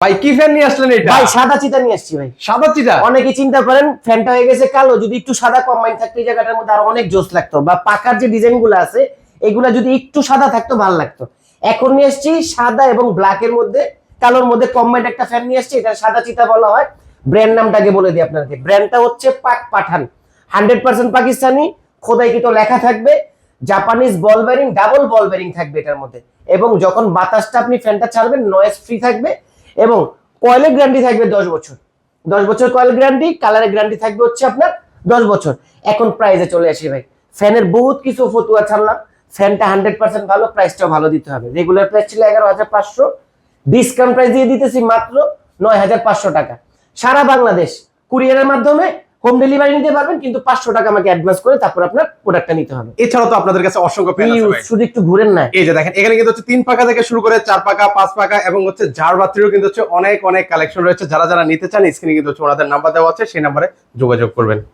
ভাই কি ফ্যান নিয়ে আসলেন এটা? ভাই সাদা চিতা নিয়ে আসছি ভাই। সাদা চিটা অনেকে চিন্তা করেন ফ্যানটা হয়ে গেছে কালো যদি একটু সাদা কম্বাইন থাকতো এই জায়গাটার মধ্যে আর অনেক জোস লাগতো। বা পাকার যে ডিজাইনগুলো আছে এগুলা যদি একটু সাদা থাকতো ভালো লাগতো। এখন নিয়ে এসছি সাদা এবং ব্ল্যাক এর মধ্যে কালোর মধ্যে কম্বাইন্ড একটা ফ্যান নিয়ে এসছি এটা সাদা চিতা বলা হয়। ব্র্যান্ড নামটাকে বলে দিই আপনাকে ব্র্যান্ডটা হচ্ছে পাক পাঠান। হান্ড্রেড পার্সেন্ট পাকিস্তানি খোদাইকৃত লেখা থাকবে। Japanese ball bearing double ball bearing থাকবে এটার মধ্যে। এবং যখন বাতাসটা আপনি ফ্যানটা ছাড়বেন নয়েজ ফ্রি থাকবে। এবং কয়েলের গ্যারান্টি থাকবে দশ বছর। দশ বছর কয়েল গ্যারান্টি কালারের গ্যারান্টি থাকবে হচ্ছে আপনার দশ বছর। এখন প্রাইজে চলে আসি ভাই। ফ্যানের বহুত কিছু ফতুয়া ছাড়লাম। ফ্যানটা হান্ড্রেড পার্সেন্ট ভালো প্রাইসটাও ভালো দিতে হবে। রেগুলার প্রাইস ছিল এগারো হাজার পাঁচশো। ডিসকাউন্ট প্রাইস দিয়ে দিতেছি মাত্র নয় হাজার পাঁচশো টাকা। সারা বাংলাদেশ কুরিয়ারের মাধ্যমে হোম ডেলিভারি নিতে পারবেন কিন্তু পাঁচশো টাকা আমাকে অ্যাডভান্স করে তারপর আপনার প্রোডাক্টটা নিতে হবে। এছাড়া তো আপনাদের কাছে অসংখ্য আছে শুধু একটু ঘুরেন না। এই যে দেখেন এখানে কিন্তু হচ্ছে তিন পাকা থেকে শুরু করে চার পাকা পাঁচ পাকা এবং হচ্ছে ঝাড় বাতিরও কিন্তু হচ্ছে অনেক অনেক কালেকশন রয়েছে। যারা যারা নিতে চান স্ক্রিনে কিন্তু হচ্ছে ওনাদের নাম্বার দেওয়া আছে সেই নাম্বারে যোগাযোগ করবেন।